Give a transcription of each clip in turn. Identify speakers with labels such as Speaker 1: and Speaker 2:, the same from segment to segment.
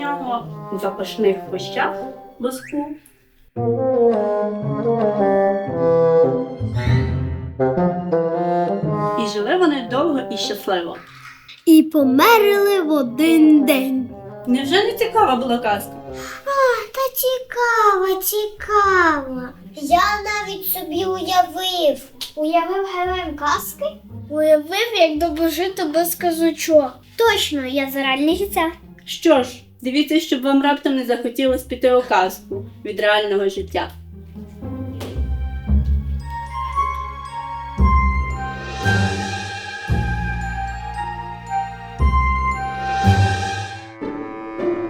Speaker 1: нього у запашних кущах воску. І жили вони довго і щасливо.
Speaker 2: І померли в один день.
Speaker 1: Невже не цікава була казка?
Speaker 2: А, Та цікаво, цікаво. Я навіть собі уявив. Уявив героєм казки? Уявив, як добожити без казочок. Точно, я за реальне життя.
Speaker 1: Що ж, дивіться, щоб вам раптом не захотілося піти у казку від реального життя.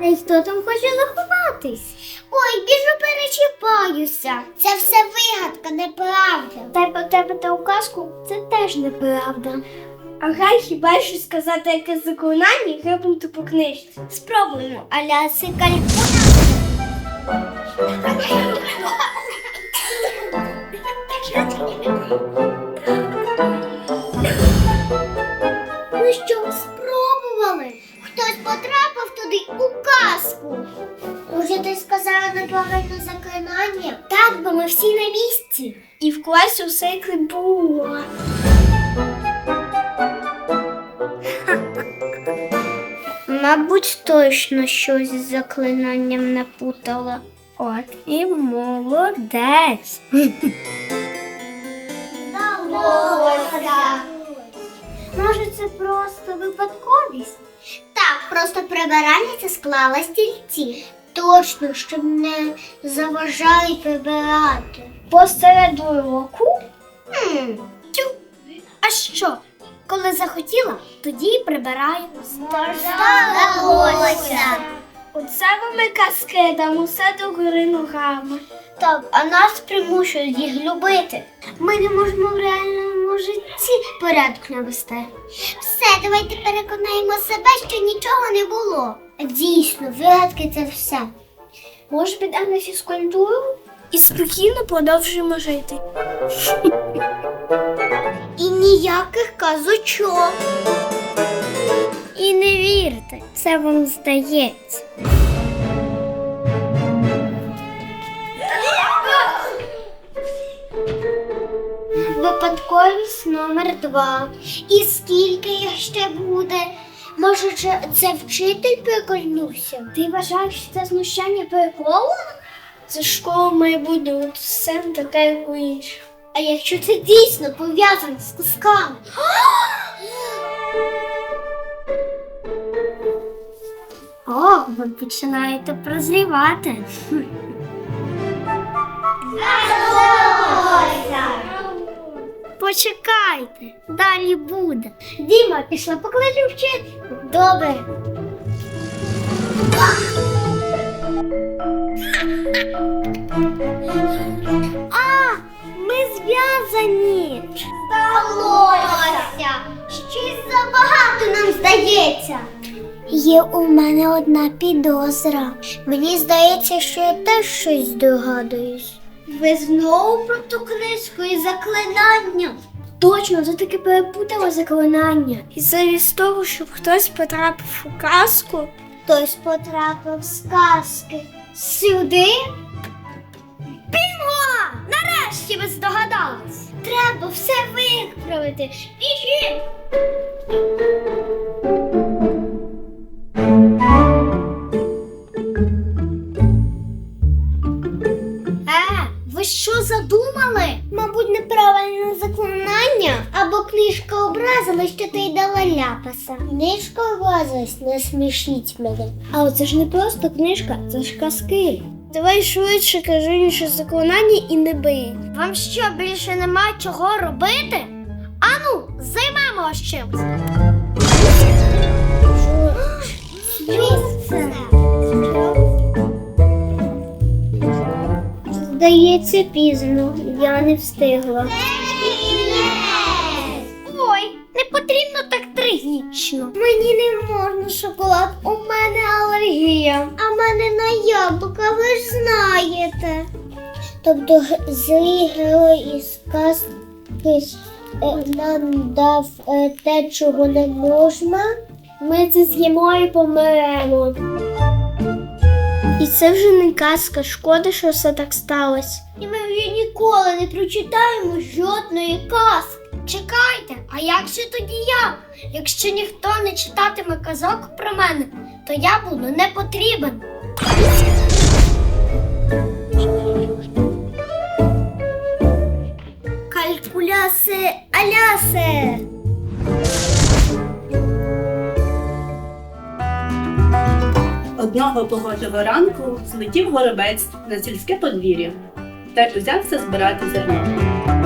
Speaker 2: Та й хто там хоче заховатись? Ой, біжу перечіпаюся. Це все вигадка, неправда. Та й потрапити у казку це теж неправда. Ага, хіба що сказати якесь заклинання і гребнути по книжці. Спробуємо, аля. Ну що, спробували? Хтось потрапив туди у казку. Може, ти сказала неправильне заклинання? Так, бо ми всі на місці. І в класі усе було. Мабуть, точно щось з заклинанням напутала. От і молодець. Може, це просто випадковість? Так, просто прибиральниця склала стільці. Точно, щоб не заважають прибирати. Посеред уроку? Хм. Тю. А що? Коли захотіла, тоді і прибираю. Здалося. Оце і казки, там усе догори ногами. Так, а нас примушують їх любити. Ми не можемо в реальному житті порядок навести. Все, давайте переконаємо себе, що нічого не було. Дійсно, вигадки це все. Може, підемо на фізкультуру і спокійно продовжуємо жити. І ніяких казочок. І не вірте, це вам здається. Випадковість номер два. І скільки їх ще буде? Може, це, вчитель прикольнувся? Ти вважаєш, що це знущання приколу? Це школа майбутнього, тут все не таке, як у інших. А якщо це дійсно пов'язано з казками? О, ви починаєте прозрівати. Почекайте, далі буде. Діма, пішла покличу вчительку. Добре. А, ми зв'язані. Сталося. Щось забагато нам здається. Є у мене одна підозра. Мені здається, що я теж щось здогадуюсь. Ви знову про ту книжку і заклинання. Точно, ти таки перепутала заклинання. І замість того, щоб хтось потрапив у казку. Хтось потрапив з казки. Сюди? Бінго! Нарешті ви здогадались. Треба все виправити. Біжи! Книжка образила, що ти й дала ляпаса. Книжка образилась, не смішіть мене. А оце ж не просто книжка, це ж казки. Давай швидше кажи інше заклинання і не бий. Вам що, більше нема чого робити? Ану, займемо чимось. Здається, пізно. Я не встигла. Так трагічно. Мені не можна шоколад, у мене алергія. А мене на яблука, ви ж знаєте. Тобто г- злий герой із казки е, нам дав е, те, чого не можна. Ми це з'їмо і помремо. І це вже не казка, шкода, що все так сталося. І ми вже ніколи не прочитаємо жодної казки. Чекайте, а як же тоді я? Якщо ніхто не читатиме казок про мене, то я буду не потрібен. Калькулясе алясе.
Speaker 1: Одного погожого ранку злетів горобець на сільське подвір'я та й узявся збирати зерно.